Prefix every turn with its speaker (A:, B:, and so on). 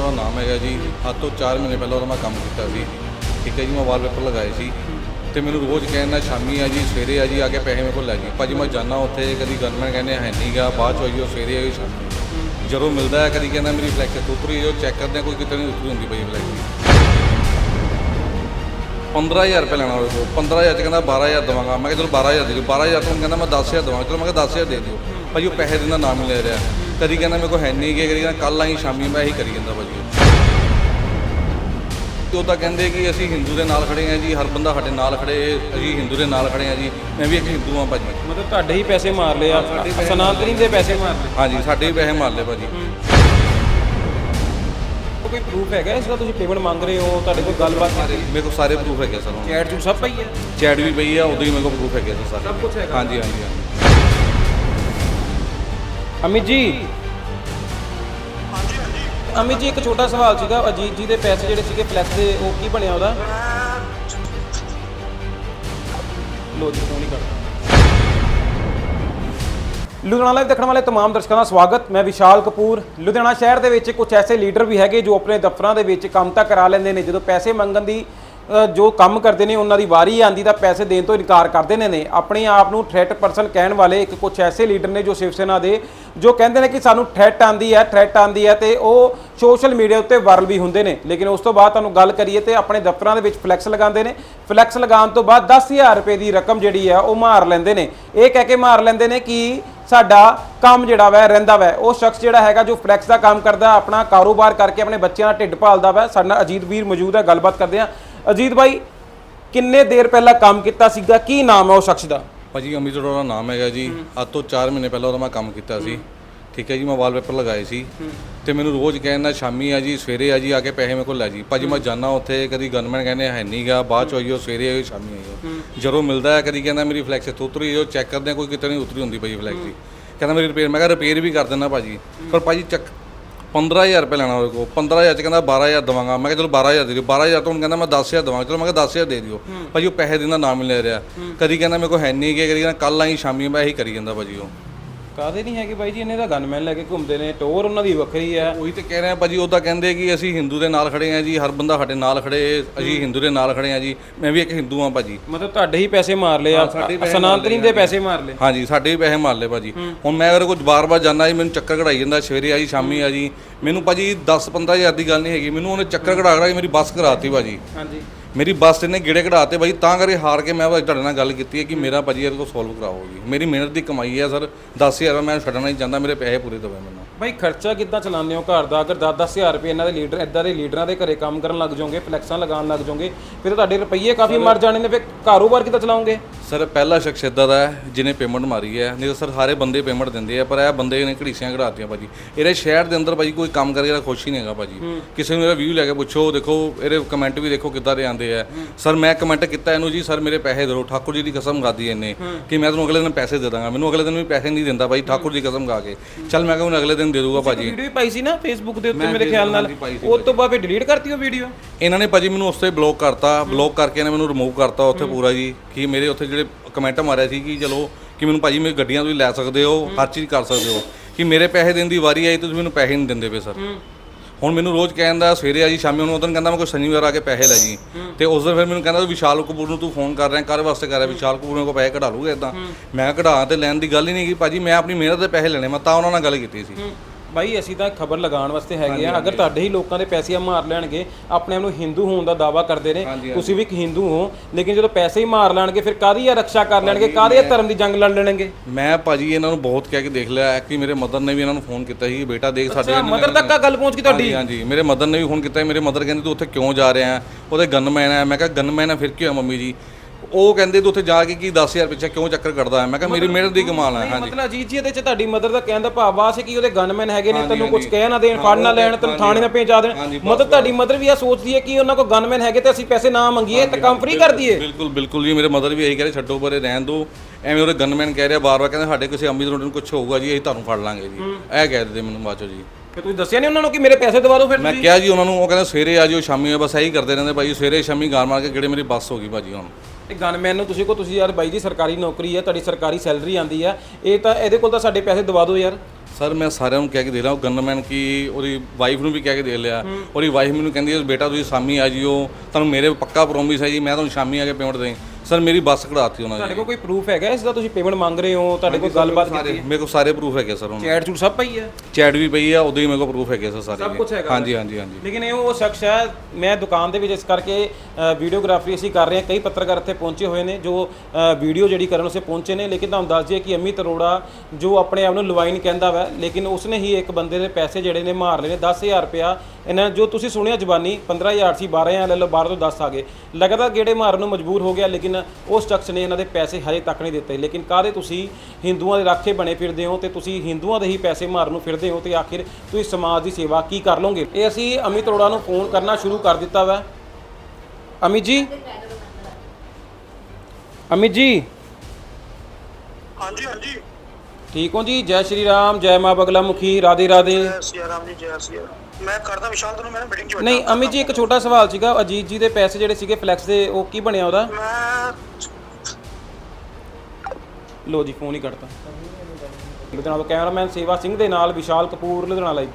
A: ਉਹਦਾ ਨਾਮ ਹੈਗਾ ਜੀ। ਅੱਜ ਤੋਂ 4 ਮਹੀਨੇ ਪਹਿਲਾਂ ਉਹਦਾ ਮੈਂ ਕੰਮ ਕੀਤਾ ਸੀ। ਠੀਕ ਹੈ ਜੀ ਮੈਂ ਵਾਲਪੇਪਰ ਲਗਾਏ ਸੀ। ਤੇ ਮੈਨੂੰ ਰੋਜ਼ ਕਹਿੰਦਾ ਸ਼ਾਮੀ ਆ ਜੀ ਸਵੇਰੇ ਆ ਜੀ ਆ ਕੇ ਪੈਸੇ ਮੇਰੇ ਕੋਲ ਲੈ ਜੀ। ਭਾਜੀ ਮੈਂ ਜਾਣਾ ਉੱਥੇ ਕਦੀ ਗਨਮੈਨ ਕਹਿੰਦੇ ਹੈ ਨਹੀਂਗਾ ਬਾਅਦ ਚ ਆਈਓ ਸਵੇਰੇ ਆਈਓ ਸ਼ਾਮੀ। ਜਦੋਂ ਮਿਲਦਾ ਹੈ ਕਦੀ ਕਹਿੰਦਾ ਮੇਰੀ ਫਲੈਕਸ ਉਤਰੀ ਜੋ ਚੈੱਕ ਕਰਦੇ ਹਾਂ, ਕੋਈ ਕਿਤੇ ਨਹੀਂ ਉਤਰੀ ਹੁੰਦੀ ਭਾਈ ਫਲੈਕਸ 15000 ਰੁਪਏ ਲੈਣਾ ਉਹਦੇ ਕੋਲ 15000 ਚ ਕਹਿੰਦਾ 12000 ਦਵਾਂਗਾ। ਮੈਂ ਕਿਹਾ ਚਲੋ 12000 ਦੇ ਦਿਓ। 12000 ਤੋਂ ਕਹਿੰਦਾ ਮੈਂ 10000 ਦਵਾਂਗਾ। ਚਲੋ ਮੈਂ ਕਿਹਾ 10000 ਦੇ ਦਿਓ। ਭਾਜੀ ਉਹ ਪੈਸੇ ਦਿੰਦਾ ਨਾਮ ਹੀ ਲੈ ਰਿਹਾ। ਕਦੀ ਕਹਿੰਦਾ ਮੇਰੇ ਕੋਲ ਹੈ ਨਹੀਂ ਗੇ ਕਦੀ ਕਹਿੰਦਾ ਕੱਲ ਆਈ ਸ਼ਾਮੀ ਮੈਂ ਇਹੀ ਕਰੀ ਜਾਂਦਾ ਭਾਜੀ। ਉਹ ਤਾਂ ਕਹਿੰਦੇ ਕਿ ਅਸੀਂ ਹਿੰਦੂ ਦੇ ਨਾਲ ਖੜੇ ਹਾਂ ਜੀ ਹਰ ਬੰਦਾ ਸਾਡੇ ਨਾਲ ਖੜੇ ਅਸੀਂ ਹਿੰਦੂ ਦੇ ਨਾਲ ਖੜੇ ਹਾਂ ਜੀ ਮੈਂ ਵੀ ਇੱਕ ਹਿੰਦੂ ਹਾਂ ਭਾਜੀ।
B: ਮਤਲਬ ਤੁਹਾਡੇ ਹੀ ਪੈਸੇ ਮਾਰ ਲਏ ਆ ਸਨਾਤਨੀ ਦੇ ਪੈਸੇ ਮਾਰ ਲਏ।
A: ਹਾਂਜੀ ਸਾਡੇ ਵੀ ਪੈਸੇ ਮਾਰ ਲਏ ਭਾਜੀ।
B: ਕੋਈ ਪ੍ਰੂਫ ਹੈਗਾ ਇਸ ਦਾ? ਤੁਸੀਂ ਪੇਮੈਂਟ ਮੰਗ ਰਹੇ ਹੋ ਤੁਹਾਡੇ ਕੋਲ ਗੱਲਬਾਤ
A: ਮੇਰੇ ਕੋਲ ਸਾਰੇ ਪ੍ਰੂਫ ਹੈਗੇ ਸਰ
B: ਚੈਟ ਚੂਟ ਸਭ ਪਈ ਹੈ
A: ਚੈਟ ਵੀ ਪਈ ਆ ਉਦੋਂ ਹੀ ਮੇਰੇ ਕੋਲ ਪ੍ਰੂਫ ਹੈਗੇ ਸਰ ਸਾਰੇ।
B: ਸਭ ਕੁਛ ਹੈਗਾ?
A: ਹਾਂਜੀ ਹਾਂਜੀ।
B: ਅਮਿਤ ਜੀ ਅਮਿਤ ਜੀ ਇੱਕ ਛੋਟਾ ਸਵਾਲ ਸੀਗਾ ਅਜੀਤ ਜੀ ਦੇ ਪੈਸੇ ਜਿਹੜੇ ਸੀਗੇ ਫਲੈਕਸ ਦੇ ਉਹ ਕੀ ਬਣਿਆ ਉਹਦਾ ਲੋ ਜੀ ਫੋਨ ਹੀ ਕਰਦਾ ਲੁਧਿਆਣਾ ਲਾਈਵ ਦੇਖਣ ਵਾਲੇ तमाम ਦਰਸ਼ਕਾਂ ਦਾ ਸਵਾਗਤ ਮੈਂ ਵਿਸ਼ਾਲ ਕਪੂਰ ਲੁਧਿਆਣਾ ਸ਼ਹਿਰ ਦੇ ਵਿੱਚ ਕੁਝ ਐਸੇ ਲੀਡਰ ਵੀ ਹੈਗੇ ਜੋ ਆਪਣੇ ਦਫ਼ਤਰਾਂ ਦੇ ਵਿੱਚ ਕੰਮ ਤਾਂ ਕਰਾ ਲੈਂਦੇ ਨੇ ਜਦੋਂ ਪੈਸੇ ਮੰਗਣ ਦੀ ਅ, ਜੋ ਕੰਮ ਕਰਦੇ ਨੇ, ਉਹਨਾਂ ਦੀ ਵਾਰੀ ਆਂਦੀ ਤਾਂ ਪੈਸੇ ਦੇਣ ਤੋਂ ਇਨਕਾਰ ਕਰਦੇ ਨੇ ਨੇ। ਆਪਣੇ ਆਪ ਨੂੰ ਥ੍ਰੈਟ ਪਰਸਨ ਕਹਿਣ ਵਾਲੇ ਇੱਕ ਕੁਝ ਐਸੇ ਲੀਡਰ ਨੇ ਜੋ ਸ਼ਿਵ ਸੈਨਾ ਦੇ, ਜੋ ਕਹਿੰਦੇ ਨੇ ਕਿ ਸਾਨੂੰ ਥ੍ਰੈਟ ਆਂਦੀ ਹੈ ਥ੍ਰੈਟ ਆਂਦੀ ਹੈ ਤੇ ਉਹ ਸੋਸ਼ਲ ਮੀਡੀਆ ਉੱਤੇ ਵਾਇਰਲ ਵੀ ਹੁੰਦੇ ਨੇ। ਲੇਕਿਨ ਉਸ ਤੋਂ ਬਾਅਦ ਤੁਹਾਨੂੰ ਗੱਲ ਕਰੀਏ ਤੇ ਆਪਣੇ ਦਫ਼ਤਰਾਂ ਦੇ ਵਿੱਚ ਫਲੈਕਸ ਲਗਾਉਂਦੇ ਨੇ। ਫਲੈਕਸ ਲਗਾਉਣ ਤੋਂ ਬਾਅਦ 10000 ਰੁਪਏ ਦੀ ਰਕਮ ਜਿਹੜੀ ਹੈ, ਉਹ ਮਾਰ ਲੈਂਦੇ ਨੇ। ਇਹ ਕਹਿ ਕੇ ਮਾਰ ਲੈਂਦੇ ਨੇ ਕਿ ਸਾਡਾ ਕੰਮ ਜਿਹੜਾ ਵੈ, ਰਹਿੰਦਾ ਵੈ। ਉਹ ਸ਼ਖਸ ਜਿਹੜਾ ਹੈਗਾ ਜੋ ਫਲੈਕਸ ਦਾ ਕੰਮ ਕਰਦਾ, ਆਪਣਾ ਕਾਰੋਬਾਰ ਕਰਕੇ ਆਪਣੇ ਬੱਚਿਆਂ ਦਾ ਢਿੱਡ ਪਾਲਦਾ ਵੈ। ਸਾਡੇ ਨਾਲ ਅਜੀਤ ਵੀਰ ਮੌਜੂਦ ਹੈ, ਗੱਲਬਾਤ ਕਰਦੇ ਆ ਅਜੀਤ ਭਾਈ ਕਿੰਨੇ ਦੇਰ ਪਹਿਲਾਂ ਕੰਮ ਕੀਤਾ ਸੀਗਾ? ਕੀ ਨਾਮ ਹੈ ਉਹ ਸ਼ਖਸ ਦਾ?
A: ਭਾਜੀ ਅਮਿਤ ਅਰੋੜਾ ਦਾ ਨਾਮ ਹੈਗਾ ਜੀ। ਅੱਜ ਤੋਂ 4 ਮਹੀਨੇ ਪਹਿਲਾਂ ਉਹਦਾ ਮੈਂ ਕੰਮ ਕੀਤਾ ਸੀ। ਠੀਕ ਹੈ ਜੀ ਮੈਂ ਵਾਲਪੇਪਰ ਲਗਾਏ ਸੀ। ਤੇ ਮੈਨੂੰ ਰੋਜ਼ ਕਹਿੰਦਾ ਸ਼ਾਮੀ ਆ ਜੀ ਸਵੇਰੇ ਆ ਜੀ ਆ ਕੇ ਪੈਸੇ ਮੇਰੇ ਕੋਲ ਲੈ ਜੀ। ਭਾਜੀ ਮੈਂ ਜਾਣਾ ਉੱਥੇ ਕਦੀ ਗਨਮੈਨ ਕਹਿੰਦੇ ਹੈ ਨਹੀਂਗਾ ਬਾਅਦ ਚ ਆਈਓ ਸਵੇਰੇ ਆਈਓ ਸ਼ਾਮੀ ਆਈਓ। ਜਦੋਂ ਮਿਲਦਾ ਹੈ ਕਦੀ ਕਹਿੰਦਾ ਮੇਰੀ ਫਲੈਕਸ ਇੱਥੋਂ ਉਤਰੀ ਜੋ ਚੈੱਕ ਕਰਦੇ ਕੋਈ ਕਿਤੇ ਨਹੀਂ ਉਤਰੀ ਹੁੰਦੀ ਭਾਜੀ ਫਲੈਕਸ ਦੀ। ਕਹਿੰਦਾ ਮੇਰੀ ਰਿਪੇਅਰ ਮੈਂ ਕਿਹਾ ਰਿਪੇਅਰ ਵੀ ਕਰ ਦਿੰਦਾ ਭਾਜੀ। ਪਰ ਭਾਜੀ ਚੱਕ 15000 ਰੁਪਏ ਲੈਣਾ ਉਹਦੇ ਕੋਲ। 15000 ਚ ਕਹਿੰਦਾ 12000 ਦਵਾਂਗਾ। ਮੈਂ ਕਿਹਾ ਚਲੋ 12000 ਦੇ ਦਿਓ। 12000 ਤੋਂ ਹੁਣ ਕਹਿੰਦਾ ਮੈਂ 10000 ਦਵਾਂਗਾ। ਚਲੋ ਮੈਂ ਕਿਹਾ 10000 ਦੇ ਦਿਓ। ਭਾਜੀ ਉਹ ਪੈਸੇ ਦਿੰਦਾ ਨਾਮ ਹੀ ਲੈ ਰਿਹਾ। ਕਦੀ ਕਹਿੰਦਾ ਮੇਰੇ ਕੋਲ ਹੈ ਨਹੀਂ ਗੇ ਕਦੀ ਕਹਿੰਦਾ ਕੱਲ ਆਈ ਸ਼ਾਮੀ ਮੈਂ ਇਹੀ ਕਰੀ ਜਾਂਦਾ ਭਾਜੀ ਉਹ।
B: ਕਾਦੇ ਨਹੀਂ ਹੈਗੇ ਬਾਈ ਜੀ? ਇਹਨੇ ਤਾਂ ਗਨਮੈਨ ਲੈ ਕੇ ਘੁੰਮਦੇ ਨੇ ਟੋਰ ਉਹਨਾਂ ਦੀ ਵੱਖਰੀ ਹੈ
A: ਉਹੀ ਤੇ ਕਹਿ ਰਹੇ ਆ ਭਾਜੀ ਉਹ ਤਾਂ ਕਹਿੰਦੇ ਕਿ ਅਸੀਂ ਹਿੰਦੂ ਦੇ ਨਾਲ ਖੜੇ ਆ ਜੀ ਹਰ ਬੰਦਾ ਸਾਡੇ ਨਾਲ ਖੜੇ ਅਸੀਂ ਹਿੰਦੂ ਦੇ ਨਾਲ ਖੜੇ ਆ ਜੀ। ਮੈਂ ਵੀ ਇੱਕ ਹਿੰਦੂ ਹਾਂ ਭਾਜੀ।
B: ਮਤਲਬ ਤੁਹਾਡੇ ਹੀ ਪੈਸੇ ਮਾਰ ਲਏ ਆ ਸਨਾਤਨੀ ਦੇ ਪੈਸੇ ਮਾਰ ਲਏ।
A: ਹਾਂਜੀ ਸਾਡੇ ਵੀ ਪੈਸੇ ਮਾਰ ਲਏ ਭਾਜੀ। ਹੁਣ ਮੈਂ ਅਗਰ ਕੁਝ ਬਾਰ-ਬਾਰ ਜਾਣਾ ਜੀ ਮੈਨੂੰ ਚੱਕਰ ਘੜਾਈ ਜਾਂਦਾ ਸਵੇਰੇ ਆ ਜੀ ਸ਼ਾਮੀ ਆ ਜੀ ਮੈਨੂੰ ਭਾਜੀ 10-15 ਹਜ਼ਾਰ ਦੀ ਗੱਲ ਨਹੀਂ ਹੈਗੀ। ਮੈਨੂੰ ਉਹਨੇ ਚੱਕਰ ਘੜਾ ਘੜਾ ਕੇ ਮੇਰੀ ਬੱਸ ਕਰਾਤੀ ਭਾਜੀ।
B: ਹਾਂਜੀ।
A: ਮੇਰੀ ਬੱਸ ਇਹਨੇ ਗਿੜੇ ਕਢਾਤੇ ਭਾਜੀ ਤਾਂ ਕਰਕੇ ਹਾਰ ਕੇ ਮੈਂ ਭਾਜੀ ਤੁਹਾਡੇ ਨਾਲ ਗੱਲ ਕੀਤੀ ਹੈ ਕਿ ਮੇਰਾ ਭਾਜੀ ਇਹਦੇ ਕੋਲ ਸੋਲਵ ਕਰਾਓ ਜੀ ਮੇਰੀ ਮਿਹਨਤ ਦੀ ਕਮਾਈ ਹੈ ਸਰ 10000 ਮੈਂ ਛੱਡਣਾ ਨਹੀਂ ਚਾਹੁੰਦਾ ਮੇਰੇ ਪੈਸੇ ਪੂਰੇ ਦੇਵੇ ਮੈਨੂੰ।
B: ਬਾਈ ਖਰਚਾ ਕਿੱਦਾਂ ਚਲਾਉਂਦੇ ਹੋ ਘਰ ਦਾ? ਅਗਰ 10-10000 ਰੁਪਏ ਇਹਨਾਂ ਦੇ ਲੀਡਰ ਇਦਾਂ ਦੇ ਲੀਡਰਾਂ ਦੇ ਘਰੇ ਕੰਮ ਕਰਨ ਲੱਗ ਜਾਓਗੇ ਫਲੈਕਸਾਂ ਲਗਾਉਣ ਲੱਗ ਜਾਓਗੇ ਫਿਰ ਤਾਂ ਤੁਹਾਡੇ ਰੁਪਈਏ ਕਾਫੀ ਮਰ ਜਾਣੇ ਨੇ ਫਿਰ ਕਾਰੋਬਾਰ ਕਿੱਦਾਂ ਚਲਾਓਗੇ?
A: ਸਰ ਪਹਿਲਾ ਸ਼ਖਸ ਇੱਦਾਂ ਦਾ ਹੈ ਜਿਹਨੇ ਪੇਮੈਂਟ ਮਾਰੀ ਹੈ। ਨਹੀਂ ਤਾਂ ਸਰ ਸਾਰੇ ਬੰਦੇ ਪੇਮੈਂਟ ਦਿੰਦੇ ਆ ਪਰ ਇਹ ਬੰਦੇ ਨੇ ਘੜੀਸੀਆਂ ਘੜਾਤੀਆਂ ਭਾਜੀ। ਇਹਦੇ ਸ਼ਹਿਰ ਦੇ ਅੰਦਰ ਭਾਜੀ ਕੋਈ ਕੰਮ ਕਰਕੇ ਤਾਂ ਖੁਸ਼ ਹੀ ਨਹੀਂ ਹੈਗਾ ਭਾਜੀ। ਕਿਸੇ ਨੂੰ ਇਹਦਾ ਵਿਊ ਲੈ ਕੇ ਪੁੱਛੋ ਦੇਖੋ ਇਹਦੇ ਕਮੈਂਟ ਵੀ ਦੇਖੋ ਕਿੱਦਾਂ ਦੇ ਆਉਂਦੇ ਆ। ਸਰ ਮੈਂ ਕਮੈਂਟ ਕੀਤਾ ਇਹਨੂੰ ਜੀ ਸਰ ਮੇਰੇ ਪੈਸੇ ਦਿਓ। ਠਾਕੁਰ ਜੀ ਦੀ ਕਸਮ ਖਾਦੀ ਇਹਨੇ। ਕਿ ਮੈਂ ਤੁਹਾਨੂੰ ਅਗਲੇ ਦਿਨ ਪੈਸੇ ਦੇ ਦਾਂਗਾ। ਮੈਨੂੰ ਅਗਲੇ ਦਿਨ ਵੀ ਪੈਸੇ ਨਹੀਂ ਦਿੰਦਾ ਭਾਈ ਠਾਕੁਰ ਦੀ ਕਸਮ ਖਾ ਕੇ। ਚੱਲ ਮੈਂ ਕਿਹਾ ਹੁਣ ਅਗਲੇ ਦਿਨ ਦੇ ਦੂੰਗਾ ਭਾਜੀ।
B: ਵੀਡੀਓ ਪਾਈ ਸੀ ਨਾ ਫੇਸਬੁੱਕ ਦੇ ਉੱਤੇ ਮੇਰੇ ਖਿਆਲ ਨਾਲ। ਉਸ ਤੋਂ ਬਾਅਦ ਫਿਰ ਡਿਲੀਟ ਕਰਤੀ ਉਹ ਵੀਡੀਓ
A: ਇਹਨਾਂ ਨੇ ਭਾਜੀ ਮੈਨੂੰ ਉਸ ਤੇ ਬਲੌਕ ਕਰਤਾ ਬਲੌਕ ਕਰਕੇ ਇਹਨੇ ਮੈਨੂੰ ਰਿਮੂਵ ਕਰਤਾ ਉੱਥੇ ਪੂਰਾ ਜੀ। ਕਿ ਮੇਰੇ ਉੱਥੇ ਜਿਹੜੇ ਕਮੈਂਟ ਮਾਰਿਆ ਸੀ ਕਿ ਚਲੋ ਕਿ ਮੈਨੂੰ ਭਾਜੀ ਮੇਰੀ ਗੱਡੀਆਂ ਤੁਸੀਂ ਲੈ ਸਕਦੇ ਹੋ ਹਰ ਚੀਜ਼ ਕਰ ਸਕਦੇ ਹੋ। ਕਿ ਮੇਰੇ ਪੈਸੇ ਦੇਣ ਦੀ ਵਾਰੀ ਆਈ ਤੁਸੀਂ ਮੈਨੂੰ ਪੈਸੇ ਨਹੀਂ ਦਿੰਦੇ ਪਏ ਸਰ। ਹੁਣ ਮੈਨੂੰ ਰੋਜ਼ ਕਹਿੰਦਾ ਸਵੇਰੇ ਆ ਜੀ ਸ਼ਾਮੀ ਨੂੰ ਉਦੋਂ ਕਹਿੰਦਾ ਮੈਂ ਕੋਈ ਸ਼ਨੀਵਾਰ ਆ ਕੇ ਪੈਸੇ ਲੈ ਜੀ। ਤੇ ਉਸ ਦਿਨ ਫਿਰ ਮੈਨੂੰ ਕਹਿੰਦਾ ਵਿਸ਼ਾਲ ਕਪੂਰ ਨੂੰ ਤੂੰ ਫੋਨ ਕਰ ਰਿਹਾ ਕਰ ਵਾਸਤੇ ਕਰ ਰਿਹਾ ਵਿਸ਼ਾਲ ਕਪੂਰ ਨੇ ਕੋ ਪੈਸੇ ਕਢਾ ਲੂਗਾ ਇਦਾਂ ਮੈਂ ਕਢਾ ਤੇ ਲੈਣ ਦੀ ਗੱਲ ਹੀ ਨਹੀਂ ਕੀ ਭਾਜੀ ਮੈਂ ਆਪਣੀ ਮਿਹਨਤ ਦੇ ਪੈਸੇ ਲੈਣੇ ਮੈਂ ਤਾਂ ਉਹਨਾਂ ਨਾਲ ਗੱਲ ਕੀਤੀ ਸੀ।
B: ਬਾਈ ਅਸੀਂ ਤਾਂ ਖਬਰ ਲਗਾਉਣ ਵਾਸਤੇ ਹੈਗੇ ਆ। ਅਗਰ ਤੁਹਾਡੇ ਹੀ ਲੋਕਾਂ ਦੇ ਪੈਸੇ ਮਾਰ ਲੈਣਗੇ ਆਪਣੇ ਆਪ ਨੂੰ ਹਿੰਦੂ ਹੋਣ ਦਾ ਦਾਵਾ ਕਰਦੇ ਨੇ। ਤੁਸੀਂ ਵੀ ਇੱਕ ਹਿੰਦੂ ਹੋ ਲੇਕਿਨ ਜਦੋਂ ਪੈਸੇ ਹੀ ਮਾਰ ਲੈਣਗੇ ਫਿਰ ਕਾਦੀ ਆ ਰੱਖਿਆ ਕਰ ਲੈਣਗੇ? ਕਾਦੀ ਧਰਮ ਦੀ ਜੰਗ ਲੜ ਲੈਣਗੇ?
A: ਮੈਂ ਭਾਜੀ ਇਹਨਾਂ ਨੂੰ ਬਹੁਤ ਕਹਿ ਕੇ ਦੇਖ ਲਿਆ। ਕਿ ਮੇਰੇ ਮਦਰ ਨੇ ਵੀ ਇਹਨਾਂ ਨੂੰ ਫੋਨ ਕੀਤਾ ਸੀ ਕਿ ਬੇਟਾ ਦੇਖ ਸਾਡੇ
B: ਮਦਰ ਤੱਕ ਆ ਗੱਲ ਪਹੁੰਚ ਗਈ ਤੁਹਾਡੀ?
A: ਹਾਂਜੀ ਮੇਰੇ ਮਦਰ ਨੇ ਵੀ ਫੋਨ ਕੀਤਾ ਮੇਰੇ ਮਦਰ ਕਹਿੰਦੇ ਤੂੰ ਉੱਥੇ ਕਿਉਂ ਜਾ ਰਿਹਾ ਉਹਦੇ ਗਨਮੈਨ ਹੈ ਮੈਂ ਕਿਹਾ ਗਨਮੈਨ ਹੈ ਫਿਰ ਕੀ ਹੋਇਆ ਮੰਮੀ ਜੀ? ਉਹ ਕਹਿੰਦੇ ਤੂੰ ਉੱਥੇ ਜਾ ਕੇ ਕੀ 10000 ਪਿੱਛੇ ਕਿਉਂ ਚੱਕਰ ਕੱਢਦਾ ਹੈ? ਮੈਂ ਕਿਹਾ ਮੇਰੀ ਮਿਹਨਤ ਦੀ ਕਮਾਲ ਹੈ ਹਾਂਜੀ।
B: ਮਤਲਬ ਅਜੀਤ ਜੀ ਇਹਦੇ ਚ ਤੁਹਾਡੀ ਮਦਰ ਦਾ ਕਹਿਣ ਦਾ ਭਾਵ ਆ ਸੀ ਕਿ ਉਹਦੇ ਗਨਮੈਨ ਹੈਗੇ ਨੇ ਤੈਨੂੰ ਕੁਝ ਕਹਿ ਨਾ ਦੇਣ ਫੜ ਨਾ ਲੈਣ ਤੈਨੂੰ ਥਾਣੇ ਨਾ ਭੇਜਾ ਦੇਣ। ਮਤਲਬ ਤੁਹਾਡੀ ਮਦਰ ਵੀ ਇਹ ਸੋਚਦੀ ਹੈ ਕਿ ਉਹਨਾਂ ਕੋਲ ਗਨਮੈਨ ਹੈਗੇ ਤੇ ਅਸੀਂ ਪੈਸੇ ਨਾ ਮੰਗੀਏ ਤੇ ਕੰਮ ਫ੍ਰੀ ਕਰ ਦਈਏ।
A: ਬਿਲਕੁਲ ਬਿਲਕੁਲ ਜੀ ਮੇਰੇ ਮਦਰ ਵੀ ਇਹੀ ਕਹਿ ਰਹੇ ਛੱਡੋ ਪਰੇ ਰਹਿਣ ਦਿਓ। ਐਵੇਂ ਉਹਦੇ ਗਨਮੈਨ ਕਹਿ ਰਿਹਾ ਬਾਰ-ਬਾਰ ਕਹਿੰਦੇ ਸਾਡੇ ਕਿਸੇ ਅੰਮੀ ਨੂੰ ਕੁਝ ਹੋਊਗਾ ਜੀ ਅਸੀਂ ਤੁਹਾਨੂੰ ਫੜ ਲਾਂਗੇ ਜੀ। ਇਹ ਕਹਿ ਦਿੰਦੇ ਮੈਨੂੰ ਬਾਅਦ ਜੀ।
B: ਫਿਰ ਤੁਸੀਂ ਦੱਸਿਆ ਨਹੀਂ ਉਹਨਾਂ ਨੂੰ ਕਿ ਮੇਰੇ ਪੈਸੇ ਦਵਾ ਦਿਓ ਫਿਰ
A: ਮੈਂ ਕਿਹਾ ਜੀ ਉਹਨਾਂ ਨੂੰ ਉਹ ਕਹਿੰਦੇ ਸਵੇਰੇ ਆ ਜਿਓ ਸ਼ਾਮੀ ਬਸ ਇਹੀ ਕਰਦੇ ਰਹਿੰਦੇ ਭਾਈ ਸਵੇਰੇ ਸ਼ਾਮੀ ਗਾਰ ਮਾਰ ਕੇ ਕਿਹੜੇ ਮੇਰੀ ਬੱਸ ਹੋ ਗਈ ਭਾਜੀ ਹੁਣ।
B: ਇਹ ਗਨਮੈਨ ਨੂੰ ਤੁਸੀਂ ਕੋ ਤੁਸੀਂ ਯਾਰ ਬਾਈ ਜੀ ਸਰਕਾਰੀ ਨੌਕਰੀ ਹੈ ਤੁਹਾਡੀ ਸਰਕਾਰੀ ਸੈਲਰੀ ਆਂਦੀ ਹੈ। ਇਹ ਤਾਂ ਇਹਦੇ ਕੋਲ ਤਾਂ ਸਾਡੇ ਪੈਸੇ ਦਵਾ ਦਿਓ ਯਾਰ।
A: ਸਰ ਮੈਂ ਸਾਰਿਆਂ ਨੂੰ ਕਹਿ ਕੇ ਦੇ ਰਿਹਾ ਉਹ ਗਨਮੈਨ ਕੀ ਉਹਦੀ ਵਾਈਫ ਨੂੰ ਵੀ ਕਹਿ ਕੇ ਦੇ ਲਿਆ। ਉਹਦੀ ਵਾਈਫ ਮੈਨੂੰ ਕਹਿੰਦੀ ਹੈ ਬੇਟਾ ਤੁਸੀਂ ਸ਼ਾਮੀ ਆ ਜਿਓ ਤੁਹਾਨੂੰ ਮੇਰੇ ਪੱਕਾ ਪ੍ਰੋਮਿਸ ਹੈ ਜੀ ਮੈਂ ਤੁਹਾਨੂੰ ਸ਼ਾਮੀ ਆ ਕੇ ਪੇਮੈਂਟ ਦੇਈ ਸਰ ਮੇਰੀ ਬੱਸ ਕਢਾਤੀ ਉਹਨਾਂ
B: ਤੁਹਾਡੇ ਕੋਲ ਕੋਈ ਪ੍ਰੂਫ ਹੈਗਾ? ਇਸ ਦਾ ਤੁਸੀਂ ਪੇਮੈਂਟ ਮੰਗ ਰਹੇ ਹੋ ਤੁਹਾਡੇ ਕੋਲ ਗੱਲਬਾਤ
A: ਸਾਰੇ ਮੇਰੇ ਕੋਲ ਸਾਰੇ ਪ੍ਰੂਫ ਹੈਗੇ ਸਰ ਹੁਣ
B: ਚੈਟ ਚੂਟ ਸਭ ਪਈ ਹੈ?
A: ਚੈਟ ਵੀ ਪਈ ਆ ਉਦੋਂ ਹੀ ਮੇਰੇ ਕੋਲ ਪ੍ਰੂਫ ਹੈਗੇ ਸਰ ਸਾਰੇ।
B: ਸਭ ਕੁਛ ਹੈਗਾ।
A: ਹਾਂਜੀ ਹਾਂਜੀ ਹਾਂਜੀ।
B: ਲੇਕਿਨ ਇਹ ਉਹ ਸ਼ਖਸ ਹੈ ਮੈਂ ਦੁਕਾਨ ਦੇ ਵਿੱਚ ਇਸ ਕਰਕੇ ਵੀਡੀਓਗ੍ਰਾਫੀ ਅਸੀਂ ਕਰ ਰਹੇ ਹਾਂ। ਕਈ ਪੱਤਰਕਾਰ ਇੱਥੇ ਪਹੁੰਚੇ ਹੋਏ ਨੇ ਜੋ ਵੀਡੀਓ ਜਿਹੜੀ ਕਰਨ ਉਸੇ ਪਹੁੰਚੇ ਨੇ ਲੇਕਿਨ ਤੁਹਾਨੂੰ ਦੱਸ ਦਈਏ ਕਿ ਅਮਿਤ ਅਰੋੜਾ ਜੋ ਆਪਣੇ ਆਪ ਨੂੰ ਲਵਾਈਨ ਕਹਿੰਦਾ ਵਾ ਲੇਕਿਨ ਉਸਨੇ ਹੀ ਇੱਕ ਬੰਦੇ ਦੇ ਪੈਸੇ ਜਿਹੜੇ ਨੇ ਮਾਰ ਲਏ ਨੇ 10000 ਰੁਪਇਆ। ਇਹਨਾਂ ਜੋ ਤੁਸੀਂ ਸੁਣਿਆ ਜ਼ਬਾਨੀ 15000 ਸੀ 12000 ਲੈ ਲਓ 12 ਤੋਂ 10 ਆ ਗਏ। ਲਗਾਤਾਰ ਗੇੜੇ ਮਾਰਨ ਨੂੰ ਮਜਬੂਰ ਹੋ ਗਿਆ ਲੇਕਿਨ ਉਸ ਸ਼ਖਸ ਨੇ ਇਹਨਾਂ ਦੇ ਪੈਸੇ ਹਜੇ ਤੱਕ ਨਹੀਂ ਦਿੱਤੇ। ਲੇਕਿਨ ਕਾਹਦੇ ਤੁਸੀਂ ਹਿੰਦੂਆਂ ਦੇ ਰਾਖੇ ਬਣੇ ਫਿਰਦੇ ਹੋ ਤੇ ਤੁਸੀਂ ਹਿੰਦੂਆਂ ਦੇ ਹੀ ਪੈਸੇ ਮਾਰਨ ਨੂੰ ਫਿਰਦੇ ਹੋ ਤੇ ਆਖਿਰ ਤੁਸੀਂ ਸਮਾਜ ਦੀ ਸੇਵਾ ਕੀ ਕਰ ਲਓਗੇ? ਇਹ ਅਸੀਂ ਅਮਿਤ ਅਰੋੜਾ ਨੂੰ ਫੋਨ ਕਰਨਾ ਸ਼ੁਰੂ ਕਰ ਦਿੱਤਾ ਵਾ। ਅਮਿਤ ਜੀ? ਅਮਿਤ ਜੀ?
C: ਹਾਂਜੀ ਹਾਂਜੀ।
B: ਠੀਕ ਹੋ ਜੀ? ਜੈ ਸ਼੍ਰੀ ਰਾਮ ਜੈ ਮਾਂ ਬਗਲਾ ਮੁਖੀ ਰਾਧੇ ਰਾਧੇ
C: ਜੈ ਰਾਮ ਜੀ ਜੈ ਸਿਆ ਰਾਮ। ਮੈਂ ਕਰਦਾ ਵਿਸ਼ਾਲ ਤੈਨੂੰ ਮੈਂ ਮੀਟਿੰਗ ਚ
B: ਨਹੀਂ ਅਮਿਤ ਜੀ ਇੱਕ ਛੋਟਾ ਸਵਾਲ ਸੀਗਾ ਅਜੀਤ ਜੀ ਦੇ ਪੈਸੇ ਜਿਹੜੇ ਸੀਗੇ ਫਲੈਕਸ ਦੇ ਉਹ ਕੀ ਬਣਿਆ ਉਹਦਾ?
C: ਮੈਂ
B: ਲੋ ਜੀ ਫੋਨ ਹੀ ਕੱਟਤਾ। ਲੁਧਿਆਣਾ ਤੋਂ ਕੈਮਰਾਮੈਨ ਸੇਵਾ ਸਿੰਘ ਦੇ ਨਾਲ ਵਿਸ਼ਾਲ ਕਪੂਰ ਲੁਧਿਆਣਾ ਲਈ।